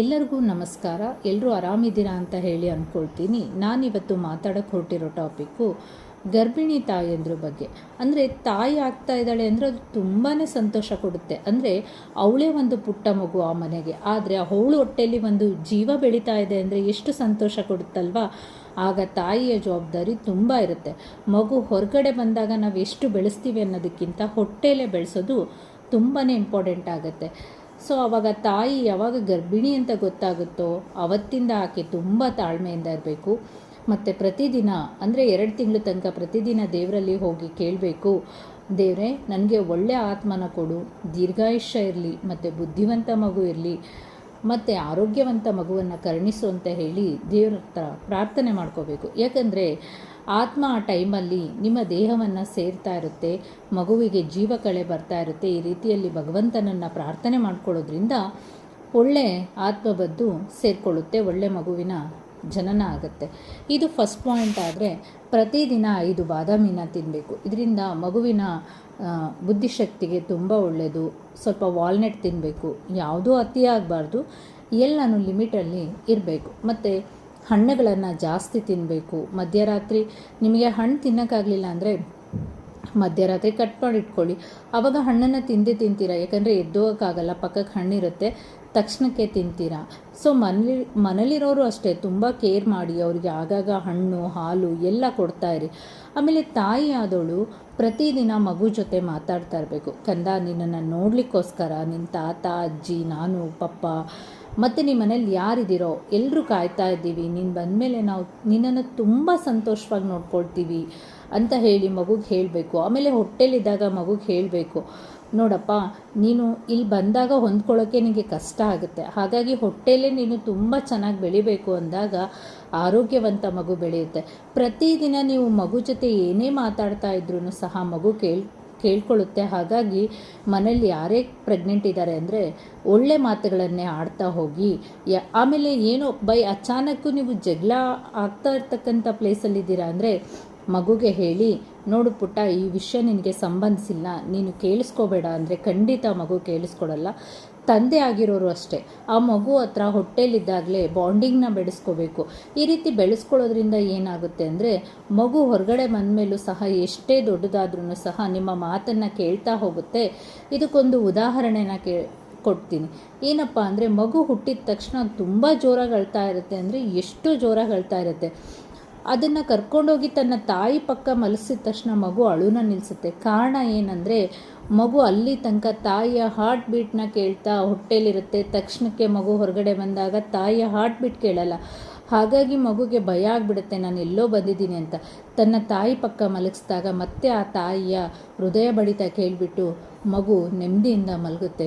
ಎಲ್ಲರಿಗೂ ನಮಸ್ಕಾರ. ಎಲ್ಲರೂ ಆರಾಮಿದ್ದೀರಾ ಅಂತ ಹೇಳಿ ಅಂದ್ಕೊಳ್ತೀನಿ ನಾನಿವತ್ತು ಮಾತಾಡೋಕ್ಕೆ ಹೊರಟಿರೋ ಟಾಪಿಕ್ಕು ಗರ್ಭಿಣಿ ತಾಯಿಯಂದ್ರ ಬಗ್ಗೆ. ಅಂದರೆ ತಾಯಿ ಆಗ್ತಾ ಇದ್ದಾಳೆ ಅಂದರೆ ಅದು ತುಂಬಾ ಸಂತೋಷ ಕೊಡುತ್ತೆ. ಅಂದರೆ ಅವಳೇ ಒಂದು ಪುಟ್ಟ ಮಗು ಆ ಮನೆಗೆ. ಆದರೆ ಅವಳು ಹೊಟ್ಟೆಯಲ್ಲಿ ಒಂದು ಜೀವ ಬೆಳೀತಾ ಇದೆ ಅಂದರೆ ಎಷ್ಟು ಸಂತೋಷ ಕೊಡುತ್ತಲ್ವಾ? ಆಗ ತಾಯಿಯ ಜವಾಬ್ದಾರಿ ತುಂಬ ಇರುತ್ತೆ. ಮಗು ಹೊರಗಡೆ ಬಂದಾಗ ನಾವು ಎಷ್ಟು ಬೆಳೆಸ್ತೀವಿ ಅನ್ನೋದಕ್ಕಿಂತ ಹೊಟ್ಟೆಯಲ್ಲೇ ಬೆಳೆಸೋದು ತುಂಬಾ ಇಂಪಾರ್ಟೆಂಟ್ ಆಗುತ್ತೆ. ಸೊ ಅವಾಗ ತಾಯಿ ಯಾವಾಗ ಗರ್ಭಿಣಿ ಅಂತ ಗೊತ್ತಾಗುತ್ತೋ ಅವತ್ತಿಂದ ಆಕೆ ತುಂಬ ತಾಳ್ಮೆಯಿಂದ ಇರಬೇಕು. ಮತ್ತು ಪ್ರತಿದಿನ, ಅಂದರೆ ಎರಡು ತಿಂಗಳ ತನಕ ಪ್ರತಿದಿನ ದೇವರಲ್ಲಿ ಹೋಗಿ ಕೇಳಬೇಕು. ದೇವರೇ, ನನಗೆ ಒಳ್ಳೆಯ ಆತ್ಮನ ಕೊಡು. ದೀರ್ಘಾಯುಷ್ಯ ಇರಲಿ, ಮತ್ತು ಬುದ್ಧಿವಂತ ಮಗು ಇರಲಿ. ಮತ್ತು ಆರೋಗ್ಯವಂತ ಮಗುವನ್ನು ಕರುಣಿಸು ಅಂತ ಹೇಳಿ ದೇವ್ರ ಹತ್ರ ಪ್ರಾರ್ಥನೆ ಮಾಡ್ಕೋಬೇಕು. ಯಾಕಂದರೆ ಆತ್ಮ ಆ ಟೈಮಲ್ಲಿ ನಿಮ್ಮ ದೇಹವನ್ನು ಸೇರ್ತಾ ಇರುತ್ತೆ, ಮಗುವಿಗೆ ಜೀವ ಕಳೆ ಬರ್ತಾ ಇರುತ್ತೆ, ಈ ರೀತಿಯಲ್ಲಿ ಭಗವಂತನನ್ನು ಪ್ರಾರ್ಥನೆ ಮಾಡ್ಕೊಳ್ಳೋದ್ರಿಂದ ಒಳ್ಳೆ ಆತ್ಮ ಬಂದು ಸೇರಿಕೊಳ್ಳುತ್ತೆ, ಒಳ್ಳೆ ಮಗುವಿನ ಜನನ ಆಗುತ್ತೆ. ಇದು ಫಸ್ಟ್ ಪಾಯಿಂಟ್ ಆದರೆ ಪ್ರತಿದಿನ ಐದು ಬಾದಾಮಿನ ತಿನ್ನಬೇಕು ಇದರಿಂದ ಮಗುವಿನ ಬುದ್ಧಿಶಕ್ತಿಗೆ ತುಂಬ ಒಳ್ಳೆಯದು ಸ್ವಲ್ಪ ವಾಲ್ನೆಟ್ ತಿನ್ನಬೇಕು ಯಾವುದೂ ಅತಿಯಾಗಬಾರ್ದು ಎಲ್ಲನೂ ಲಿಮಿಟಲ್ಲಿ ಇರಬೇಕು. ಮತ್ತು ಹಣ್ಣುಗಳನ್ನು ಜಾಸ್ತಿ ತಿನ್ನಬೇಕು ಮಧ್ಯರಾತ್ರಿ ನಿಮಗೆ ಹಣ್ಣು ತಿನ್ನೋಕ್ಕಾಗಲಿಲ್ಲ ಅಂದರೆ ಮಧ್ಯರಾತ್ರಿ ಕಟ್ ಮಾಡಿಟ್ಕೊಳ್ಳಿ. ಆವಾಗ ಹಣ್ಣನ್ನು ತಿಂದೇ ತಿಂತೀರಾ? ಯಾಕಂದರೆ ಎದ್ದೋಗೋಕ್ಕಾಗಲ್ಲ. ಪಕ್ಕಕ್ಕೆ ಹಣ್ಣಿರುತ್ತೆ. ತಕ್ಷಣಕ್ಕೆ ತಿಂತೀರಾ? ಸೊ ಮನೇಲಿ ಮನೇಲಿರೋರು ಅಷ್ಟೇ. ತುಂಬ ಕೇರ್ ಮಾಡಿ, ಅವರಿಗೆ ಆಗಾಗ ಹಣ್ಣು, ಹಾಲು ಎಲ್ಲ ಕೊಡ್ತಾ ಇರಿ. ಆಮೇಲೆ ತಾಯಿ ಆದವಳು ಪ್ರತಿದಿನ ಮಗು ಜೊತೆ ಮಾತಾಡ್ತಾ ಇರಬೇಕು. ಕಂದ, ನಿನ್ನನ್ನು ನೋಡಲಿಕ್ಕೋಸ್ಕರ ನಿನ್ನ ತಾತ, ಅಜ್ಜಿ, ನಾನು, ಪಪ್ಪ, ಮತ್ತು ನಿಮ್ಮ ಮನೇಲಿ ಯಾರಿದ್ದೀರೋ ಎಲ್ಲರೂ ಕಾಯ್ತಾ ಇದ್ದೀವಿ. ನೀನು ಬಂದಮೇಲೆ ನಾವು ನಿನ್ನನ್ನು ತುಂಬ ಸಂತೋಷವಾಗಿ ನೋಡ್ಕೊಳ್ತೀವಿ ಅಂತ ಹೇಳಿ ಮಗುಗೆ ಹೇಳಬೇಕು. ಆಮೇಲೆ ಹೊಟ್ಟೆಲಿದ್ದಾಗ ಮಗುಗೆ ಹೇಳಬೇಕು. ನೋಡಪ್ಪ, ನೀನು ಇಲ್ಲಿ ಬಂದಾಗ ಹೊಂದ್ಕೊಳ್ಳೋಕ್ಕೆ ನಿನಗೆ ಕಷ್ಟ ಆಗುತ್ತೆ. ಹಾಗಾಗಿ ಹೊಟ್ಟೆಯಲ್ಲೇ ನೀನು ತುಂಬ ಚೆನ್ನಾಗಿ ಬೆಳಿಬೇಕು ಅಂದಾಗ ಆರೋಗ್ಯವಂತ ಮಗು ಬೆಳೆಯುತ್ತೆ. ಪ್ರತಿದಿನ ನೀವು ಮಗು ಜೊತೆ ಏನೇ ಮಾತಾಡ್ತಾ ಇದ್ರೂ ಸಹ ಮಗು ಕೇಳ್, ಕೇಳ್ಕೊಳ್ಳುತ್ತೆ. ಹಾಗಾಗಿ ಮನೇಲಿ ಯಾರೇ ಪ್ರೆಗ್ನೆಂಟ್ ಇದ್ದಾರೆ ಅಂದರೆ ಒಳ್ಳೆ ಮಾತುಗಳನ್ನೇ ಆಡ್ತಾ ಹೋಗಿ ಆಮೇಲೆ ಏನೋ ಬೈ ಅಚಾನಕ್ಕೂ ನೀವು ಜಗಳ ಆಗ್ತಾ ಇರ್ತಕ್ಕಂಥ ಪ್ಲೇಸಲ್ಲಿದ್ದೀರಾ ಅಂದರೆ ಮಗುಗೆ ಹೇಳಿ ನೋಡು ಪುಟ್ಟ, ಈ ವಿಷಯ ನಿನಗೆ ಸಂಬಂಧಿಸಿಲ್ಲ. ನೀನು ಕೇಳಿಸ್ಕೋಬೇಡ ಅಂದರೆ ಖಂಡಿತ ಮಗು ಕೇಳಿಸ್ಕೊಡಲ್ಲ. ತಂದೆ ಆಗಿರೋರು ಅಷ್ಟೇ. ಆ ಮಗು ಹತ್ರ ಹೊಟ್ಟೆಲಿದ್ದಾಗಲೇ ಬಾಂಡಿಂಗ್ನ ಬೆಳೆಸ್ಕೋಬೇಕು. ಈ ರೀತಿ ಬೆಳೆಸ್ಕೊಳ್ಳೋದ್ರಿಂದ ಏನಾಗುತ್ತೆ ಅಂದರೆ, ಮಗು ಹೊರಗಡೆ ಬಂದಮೇಲೂ ಸಹ ಎಷ್ಟೇ ದೊಡ್ಡದಾದ್ರೂ ಸಹ ನಿಮ್ಮ ಮಾತನ್ನು ಕೇಳ್ತಾ ಹೋಗುತ್ತೆ. ಇದಕ್ಕೊಂದು ಉದಾಹರಣೆನ ಕೇ, ಕೊಡ್ತೀನಿ. ಏನಪ್ಪ ಅಂದರೆ, ಮಗು ಹುಟ್ಟಿದ ತಕ್ಷಣ ತುಂಬ ಜೋರಾಗಿ ಅಳ್ತಾ ಇರುತ್ತೆ ಅಂದರೆ, ಎಷ್ಟು ಜೋರಾಗಿ ಅಳ್ತಾ ಇರುತ್ತೆ. ಅದನ್ನು ಕರ್ಕೊಂಡೋಗಿ ತನ್ನ ತಾಯಿ ಪಕ್ಕ ಮಲಸಿದ ತಕ್ಷಣ ಮಗು ಅಳುನ ನಿಲ್ಲಿಸುತ್ತೆ ಕಾರಣ ಏನಂದರೆ, ಮಗು ಅಲ್ಲಿ ತನಕ ತಾಯಿಯ ಹಾರ್ಟ್ ಬೀಟ್ನ ಕೇಳ್ತಾ ಹೊಟ್ಟೆಲಿರುತ್ತೆ. ತಕ್ಷಣಕ್ಕೆ ಮಗು ಹೊರಗಡೆ ಬಂದಾಗ ತಾಯಿಯ ಹಾರ್ಟ್ ಬೀಟ್ ಕೇಳಲ್ಲ. ಹಾಗಾಗಿ ಮಗುಗೆ ಭಯ ಆಗಿಬಿಡುತ್ತೆ, ನಾನು ಎಲ್ಲೋ ಬಂದಿದ್ದೀನಿ ಅಂತ. ತನ್ನ ತಾಯಿ ಪಕ್ಕ ಮಲಗಿಸಿದಾಗ ಮತ್ತೆ ಆ ತಾಯಿಯ ಹೃದಯ ಬಡಿತ ಕೇಳಿಬಿಟ್ಟು ಮಗು ನೆಮ್ಮದಿಯಿಂದ ಮಲಗುತ್ತೆ.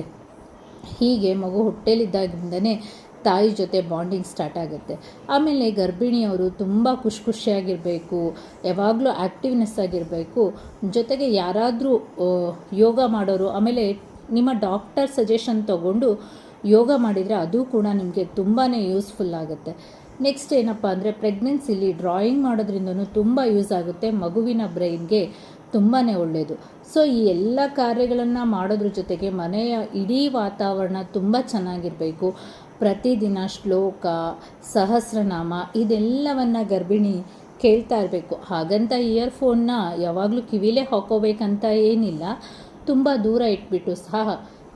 ಹೀಗೆ ಮಗು ಹೊಟ್ಟೆಲಿದ್ದಾಗಿಂದನೇ ತಾಯಿ ಜೊತೆ ಬಾಂಡಿಂಗ್ ಸ್ಟಾರ್ಟ್ ಆಗುತ್ತೆ. ಆಮೇಲೆ ಗರ್ಭಿಣಿಯವರು ತುಂಬ ಖುಷಿ ಖುಷಿಯಾಗಿರಬೇಕು, ಯಾವಾಗಲೂ ಆ್ಯಕ್ಟಿವ್ನೆಸ್ ಆಗಿರಬೇಕು. ಜೊತೆಗೆ ಯಾರಾದರೂ ಯೋಗ ಮಾಡೋರು, ಆಮೇಲೆ ನಿಮ್ಮ ಡಾಕ್ಟರ್ ಸಜೆಷನ್ ತಗೊಂಡು ಯೋಗ ಮಾಡಿದರೆ ಅದು ಕೂಡ ನಿಮಗೆ ತುಂಬಾ ಯೂಸ್ಫುಲ್ ಆಗುತ್ತೆ. ನೆಕ್ಸ್ಟ್ ಏನಪ್ಪ ಅಂದರೆ ಪ್ರೆಗ್ನೆನ್ಸಿಲಿ ಡ್ರಾಯಿಂಗ್ ಮಾಡೋದ್ರಿಂದನೂ ತುಂಬ ಯೂಸ್ ಆಗುತ್ತೆ ಮಗುವಿನ ಬ್ರೈನ್ಗೆ ತುಂಬಾ ಒಳ್ಳೆಯದು ಸೊ ಈ ಎಲ್ಲ ಕಾರ್ಯಗಳನ್ನು ಮಾಡೋದ್ರ ಜೊತೆಗೆ ಮನೆಯ ಇಡೀ ವಾತಾವರಣ ತುಂಬ ಚೆನ್ನಾಗಿರಬೇಕು. ಪ್ರತಿದಿನ ಶ್ಲೋಕ, ಸಹಸ್ರನಾಮ ಇದೆಲ್ಲವನ್ನು ಗರ್ಭಿಣಿ ಕೇಳ್ತಾ ಇರಬೇಕು. ಹಾಗಂತ ಇಯರ್ಫೋನ್ನ ಯಾವಾಗಲೂ ಕಿವಿಲೇ ಹಾಕೋಬೇಕಂತ ಏನಿಲ್ಲ. ತುಂಬ ದೂರ ಇಟ್ಬಿಟ್ಟು ಸಹ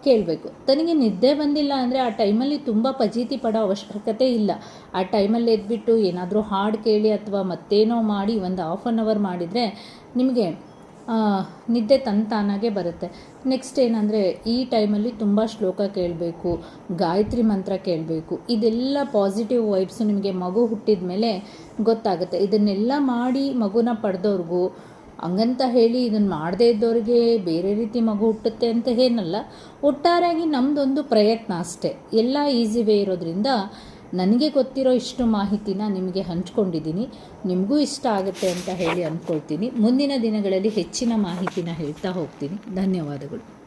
ಕೇಳಬೇಕು. ತನಗೆ ನಿದ್ದೆ ಬಂದಿಲ್ಲ ಅಂದರೆ ಆ ಟೈಮಲ್ಲಿ ತುಂಬ ಪಜೀತಿ ಪಡೋ ಅವಶ್ಯಕತೆ ಇಲ್ಲ. ಆ ಟೈಮಲ್ಲಿ ಎದ್ಬಿಟ್ಟು ಏನಾದರೂ ಹಾಡು ಕೇಳಿ ಅಥವಾ ಮತ್ತೇನೋ ಮಾಡಿ ಒಂದು ಹಾಫ್ ಆನ್ ಅವರ್ ಮಾಡಿದರೆ ನಿಮಗೆ ನಿದ್ದೆ ತಂತಾನಾಗೆ ಬರುತ್ತೆ. ನೆಕ್ಸ್ಟ್ ಏನಂದರೆ, ಈ ಟೈಮಲ್ಲಿ ತುಂಬ ಶ್ಲೋಕ ಕೇಳಬೇಕು, ಗಾಯತ್ರಿ ಮಂತ್ರ ಕೇಳಬೇಕು. ಇದೆಲ್ಲ ಪಾಸಿಟಿವ್ ವೈಬ್ಸು ನಿಮಗೆ ಮಗು ಹುಟ್ಟಿದ ಮೇಲೆ ಗೊತ್ತಾಗುತ್ತೆ. ಇದನ್ನೆಲ್ಲ ಮಾಡಿ ಮಗುನ ಪಡೆದವ್ರಿಗೂ ಹಂಗಂತ ಹೇಳಿ ಇದನ್ನು ಮಾಡದೇ ಇದ್ದವ್ರಿಗೆ ಬೇರೆ ರೀತಿ ಮಗು ಹುಟ್ಟುತ್ತೆ ಅಂತ ಏನಲ್ಲ, ಒಟ್ಟಾರೆಯಾಗಿ ನಮ್ಮದೊಂದು ಪ್ರಯತ್ನ ಅಷ್ಟೇ. ಎಲ್ಲ ಈಸಿ ವೇ ಇರೋದ್ರಿಂದ ನನಗೆ ಗೊತ್ತಿರೋ ಇಷ್ಟು ಮಾಹಿತಿನ ನಿಮಗೆ ಹಂಚ್ಕೊಂಡಿದ್ದೀನಿ ನಿಮಗೂ ಇಷ್ಟ ಆಗುತ್ತೆ ಅಂತ ಹೇಳಿ ಅಂದ್ಕೊಳ್ತೀನಿ. ಮುಂದಿನ ದಿನಗಳಲ್ಲಿ ಹೆಚ್ಚಿನ ಮಾಹಿತಿನ ಹೇಳ್ತಾ ಹೋಗ್ತೀನಿ. ಧನ್ಯವಾದಗಳು.